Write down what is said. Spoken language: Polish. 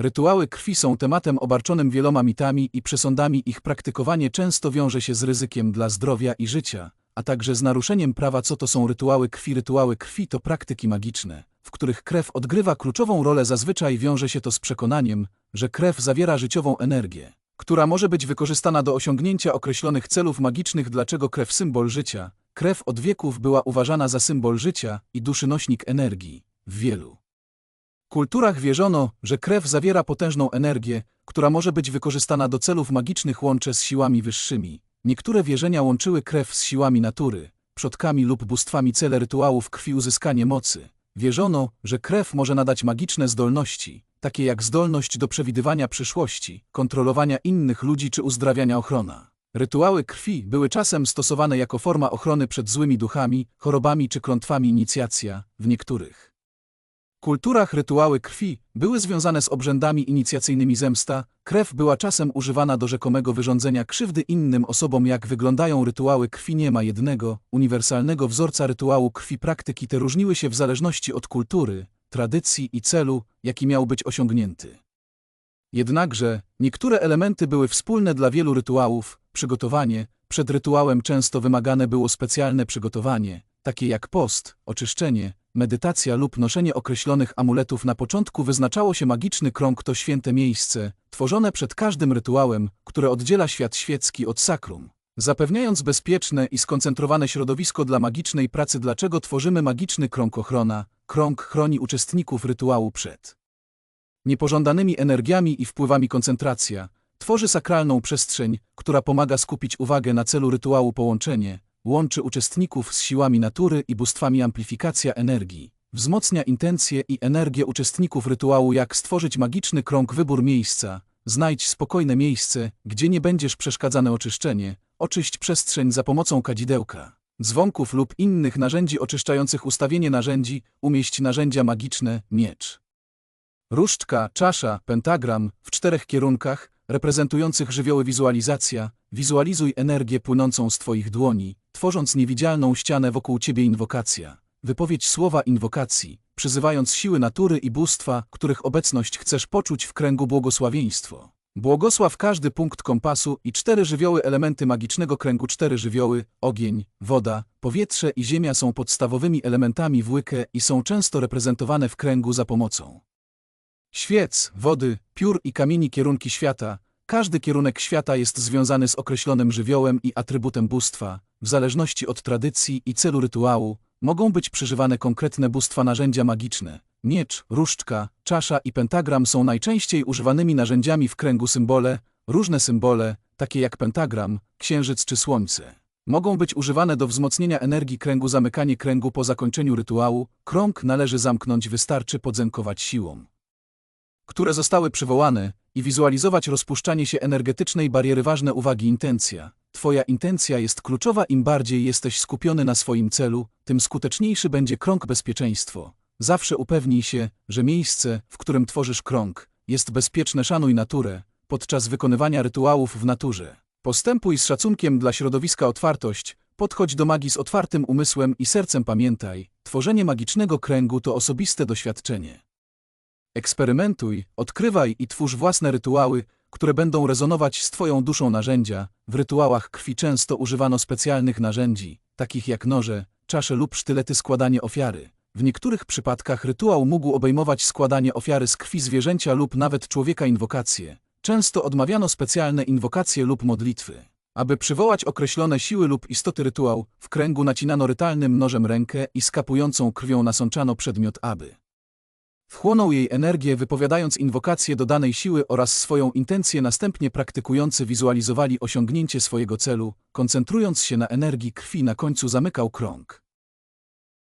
Rytuały krwi są tematem obarczonym wieloma mitami i przesądami ich praktykowanie często wiąże się z ryzykiem dla zdrowia i życia, a także z naruszeniem prawa co to są rytuały krwi. Rytuały krwi to praktyki magiczne, w których krew odgrywa kluczową rolę zazwyczaj wiąże się to z przekonaniem, że krew zawiera życiową energię, która może być wykorzystana do osiągnięcia określonych celów magicznych. Dlaczego krew symbol życia? Krew od wieków była uważana za symbol życia i duszynośnik energii w wielu kulturach wierzono, że krew zawiera potężną energię, która może być wykorzystana do celów magicznych łącze z siłami wyższymi. Niektóre wierzenia łączyły krew z siłami natury, przodkami lub bóstwami cele rytuałów krwi uzyskanie mocy. Wierzono, że krew może nadać magiczne zdolności, takie jak zdolność do przewidywania przyszłości, kontrolowania innych ludzi czy uzdrawiania ochrona. Rytuały krwi były czasem stosowane jako forma ochrony przed złymi duchami, chorobami czy klątwami inicjacja, w niektórych kulturach rytuały krwi były związane z obrzędami inicjacyjnymi zemsta, krew była czasem używana do rzekomego wyrządzenia krzywdy innym osobom jak wyglądają rytuały krwi nie ma jednego, uniwersalnego wzorca rytuału krwi praktyki te różniły się w zależności od kultury, tradycji i celu, jaki miał być osiągnięty. Jednakże niektóre elementy były wspólne dla wielu rytuałów, przygotowanie, przed rytuałem często wymagane było specjalne przygotowanie, takie jak post, oczyszczenie, medytacja lub noszenie określonych amuletów na początku wyznaczało się magiczny krąg to święte miejsce, tworzone przed każdym rytuałem, które oddziela świat świecki od sakrum. Zapewniając bezpieczne i skoncentrowane środowisko dla magicznej pracy dlaczego tworzymy magiczny krąg ochrona, krąg chroni uczestników rytuału przed niepożądanymi energiami i wpływami koncentracja, tworzy sakralną przestrzeń, która pomaga skupić uwagę na celu rytuału połączenie, łączy uczestników z siłami natury i bóstwami amplifikacja energii. Wzmocnia intencje i energię uczestników rytuału jak stworzyć magiczny krąg wybór miejsca. Znajdź spokojne miejsce, gdzie nie będziesz przeszkadzane oczyszczenie. Oczyść przestrzeń za pomocą kadzidełka, dzwonków lub innych narzędzi oczyszczających ustawienie narzędzi, umieść narzędzia magiczne, miecz. Różdżka, czasza, pentagram w czterech kierunkach, reprezentujących żywioły wizualizacja, wizualizuj energię płynącą z Twoich dłoni, tworząc niewidzialną ścianę wokół Ciebie inwokacja. Wypowiedź słowa inwokacji, przyzywając siły natury i bóstwa, których obecność chcesz poczuć w kręgu błogosławieństwo. Błogosław każdy punkt kompasu i cztery żywioły elementy magicznego kręgu cztery żywioły, ogień, woda, powietrze i ziemia są podstawowymi elementami w łykę i są często reprezentowane w kręgu za pomocą świec, wody, piór i kamieni kierunki świata. Każdy kierunek świata jest związany z określonym żywiołem i atrybutem bóstwa, w zależności od tradycji i celu rytuału, mogą być przeżywane konkretne bóstwa narzędzia magiczne. Miecz, różdżka, czasza i pentagram są najczęściej używanymi narzędziami w kręgu symbole, różne symbole, takie jak pentagram, księżyc czy słońce. Mogą być używane do wzmocnienia energii kręgu zamykanie kręgu po zakończeniu rytuału, krąg należy zamknąć wystarczy podzenkować siłą które zostały przywołane, i wizualizować rozpuszczanie się energetycznej bariery ważne uwagi intencja. Twoja intencja jest kluczowa im bardziej jesteś skupiony na swoim celu, tym skuteczniejszy będzie krąg bezpieczeństwo. Zawsze upewnij się, że miejsce, w którym tworzysz krąg, jest bezpieczne szanuj naturę, podczas wykonywania rytuałów w naturze. Postępuj z szacunkiem dla środowiska otwartość, podchodź do magii z otwartym umysłem i sercem pamiętaj, tworzenie magicznego kręgu to osobiste doświadczenie. Eksperymentuj, odkrywaj i twórz własne rytuały, które będą rezonować z Twoją duszą narzędzia. W rytuałach krwi często używano specjalnych narzędzi, takich jak noże, czasze lub sztylety składanie ofiary. W niektórych przypadkach rytuał mógł obejmować składanie ofiary z krwi zwierzęcia lub nawet człowieka inwokacje. Często odmawiano specjalne inwokacje lub modlitwy. Aby przywołać określone siły lub istoty rytuał, w kręgu nacinano rytalnym nożem rękę i skapującą krwią nasączano przedmiot aby Wchłonął jej energię wypowiadając inwokację do danej siły oraz swoją intencję następnie praktykujący wizualizowali osiągnięcie swojego celu, koncentrując się na energii krwi na końcu zamykał krąg.